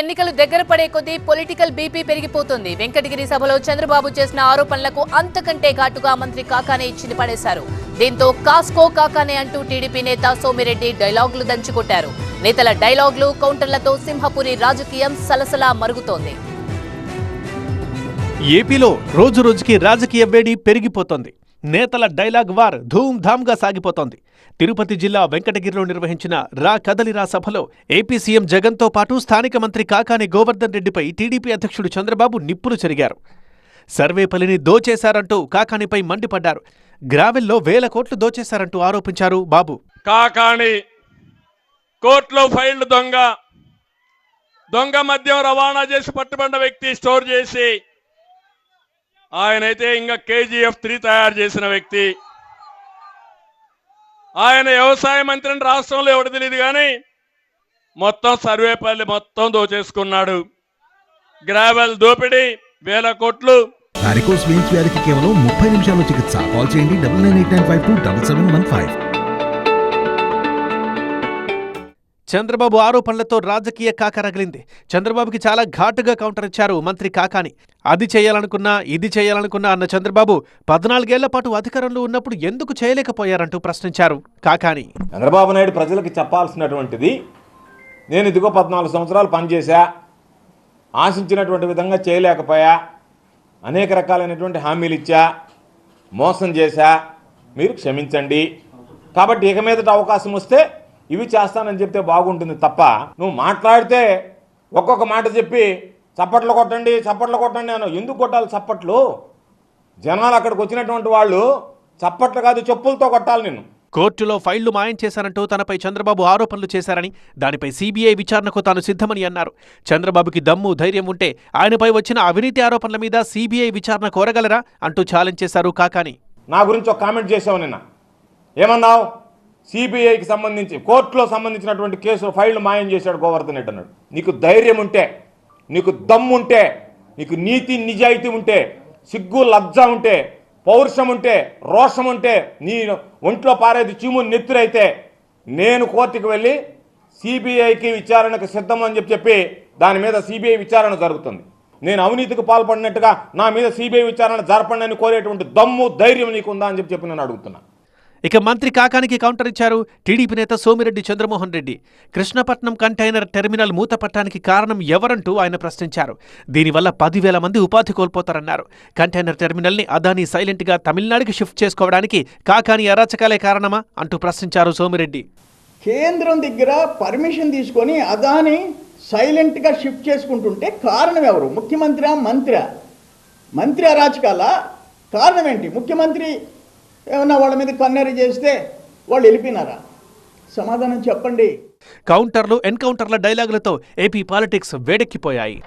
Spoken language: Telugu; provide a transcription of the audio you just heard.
ఎన్నికలు దగ్గర పడే కొద్దీ పొలిటికల్ బీపీ పెరిగిపోతుంది. వెంకటగిరి సభలో చంద్రబాబు చేసిన ఆరోపణలకు అంతకంటే ఘాటుగా మంత్రి కాకానే ఇచ్చింది పడేశారు. దీంతో కాస్కో కాకానే అంటూ టీడీపీ నేత సోమిరెడ్డి డైలాగులు దంచుకొట్టారు. నేతల డైలాగులు కౌంటర్లతో సింహపురి రాజకీయం సలసలా మరుగుతోంది. ఏపీలో రోజు రోజుకి రాజకీయ వేడి పెరిగిపోతోంది. నేతల డైలాగ్ వార్ ధూమ్ధామ్గా సాగిపోతోంది. తిరుపతి జిల్లా వెంకటగిరిలో నిర్వహించిన రా కదలిరా సభలో ఏపీ సీఎం జగన్తో పాటు స్థానిక మంత్రి కాకాని గోవర్ధన్ రెడ్డిపై టీడీపీ అధ్యక్షుడు చంద్రబాబు నిప్పులు చెరిగారు. సర్వేపల్లిని దోచేశారంటూ కాకానిపై మండిపడ్డారు. గ్రావెల్లో వేల కోట్లు దోచేశారంటూ ఆరోపించారు బాబు. కాకాణి కోర్టులో ఫైళ్ళు దొంగ. దొంగ మద్యం రవాణా చేసి పట్టుబడిన వ్యక్తి స్టోర్ చేసి ఆయనైతే ఇంకా కేజీఎఫ్ త్రీ తయారు చేసిన వ్యక్తి. ఆయన వ్యవసాయ మంత్రిని రాష్ట్రంలో ఎవడు తెలియదు కానీ మొత్తం సర్వేపల్లి మొత్తం దోచేసుకున్నాడు. గ్రావెల్ దోపిడీ వేల కోట్లు. వారికోస్ వెయిన్స్ వ్యాధికి కేవలం ముప్పై నిమిషాల్లో చికిత్స. కాల్ చేయండి double nine eight nine five two double seven one five. Chandrababu ఆరోపణలతో రాజకీయ కాక రగిలింది. చంద్రబాబుకి చాలా ఘాటుగా కౌంటర్ ఇచ్చారు మంత్రి కాకాని. అది చేయాలనుకున్నా ఇది చేయాలనుకున్నా అన్న చంద్రబాబు పద్నాలుగేళ్ళ పాటు అధికారంలో ఉన్నప్పుడు ఎందుకు చేయలేకపోయారంటూ ప్రశ్నించారు కాకాని. చంద్రబాబు నాయుడు ప్రజలకు చెప్పాల్సినటువంటిది నేను ఇదిగో పద్నాలుగు సంవత్సరాలు పనిచేశా ఆశించినటువంటి విధంగా చేయలేకపోయా అనేక రకాలైనటువంటి హామీలు ఇచ్చా మోసం చేశా మీరు క్షమించండి. కాబట్టి ఇక మీదట అవకాశం వస్తే ఇవి చేస్తానని చెప్తే బాగుంటుంది తప్ప నువ్వు మాట్లాడితే ఒక్కొక్క మాట చెప్పి చప్పట్లు కొట్టండి చప్పట్లు కొట్టండి అన్న ఎందుకు కొట్టాలి చప్పట్లు? జనాలు అక్కడికి వచ్చినటువంటి వాళ్ళు చప్పట్లు కాదు చెప్పులతో కొట్టాలి నిన్ను. కోర్టులో ఫైళ్ళు మాయం చేశారంటూ తనపై చంద్రబాబు ఆరోపణలు చేశారని దానిపై సీబీఐ విచారణకు తాను సిద్ధమని అన్నారు. చంద్రబాబుకి దమ్ము ధైర్యం ఉంటే ఆయనపై వచ్చిన అవినీతి ఆరోపణల మీద సీబీఐ విచారణ కోరగలరా అంటూ ఛాలెంజ్ చేశారు కాకాని. నా గురించి ఒక కామెంట్ చేసావు నిన్న. ఏమన్నావు? సిబిఐకి సంబంధించి కోర్టులో సంబంధించినటువంటి కేసు ఫైళ్ళు మాయం చేశాడు గోవర్ధన్ రెడ్డి అన్నాడు. నీకు ధైర్యం ఉంటే నీకు దమ్ము ఉంటే నీకు నీతి నిజాయితీ ఉంటే సిగ్గు లజ్జ ఉంటే పౌరుషం ఉంటే రోషం ఉంటే నీ ఒంట్లో పారేది చీము నెత్తురైతే నేను కోర్టుకు వెళ్ళి సిబిఐకి విచారణకు సిద్ధం అని చెప్పి చెప్పి దాని మీద సిబిఐ విచారణ జరుగుతుంది. నేను అవినీతికి పాల్పడినట్టుగా నా మీద సిబిఐ విచారణ జరపండి అని కోరేటువంటి దమ్ము ధైర్యం నీకుందా అని చెప్పి చెప్పి నేను అడుగుతున్నా. ఇక మంత్రి కాకానికి కౌంటర్ ఇచ్చారు టీడీపీ నేత సోమిరెడ్డి చంద్రమోహన్ రెడ్డి. కృష్ణపట్నం కంటైనర్ టెర్మినల్ మూతపట్టానికి కారణం ఎవరంటూ ఆయన ప్రశ్నించారు. దీనివల్ల పదివేల మంది ఉపాధి కోల్పోతారన్నారు. కంటైనర్ టెర్మినల్ని అదానీ సైలెంట్గా తమిళనాడుకి షిఫ్ట్ చేసుకోవడానికి కాకాని అరాచకాలే కారణమా అంటూ ప్రశ్నించారు సోమిరెడ్డి. కేంద్రం దగ్గర పర్మిషన్ తీసుకొని అదాని సైలెంట్గా షిఫ్ట్ చేసుకుంటుంటే కారణం ఎవరు? ముఖ్యమంత్రి మంత్రి మంత్రి అరాచకాల? కారణం ఏంటి? ముఖ్యమంత్రి ఏమన్నా వాళ్ళ మీద కన్నెర చేస్తే వాళ్ళు వెళ్ళిపోయినారా? సమాధానం చెప్పండి. కౌంటర్లు ఎన్కౌంటర్ల డైలాగులతో ఏపీ పాలిటిక్స్ వేడెక్కిపోయాయి.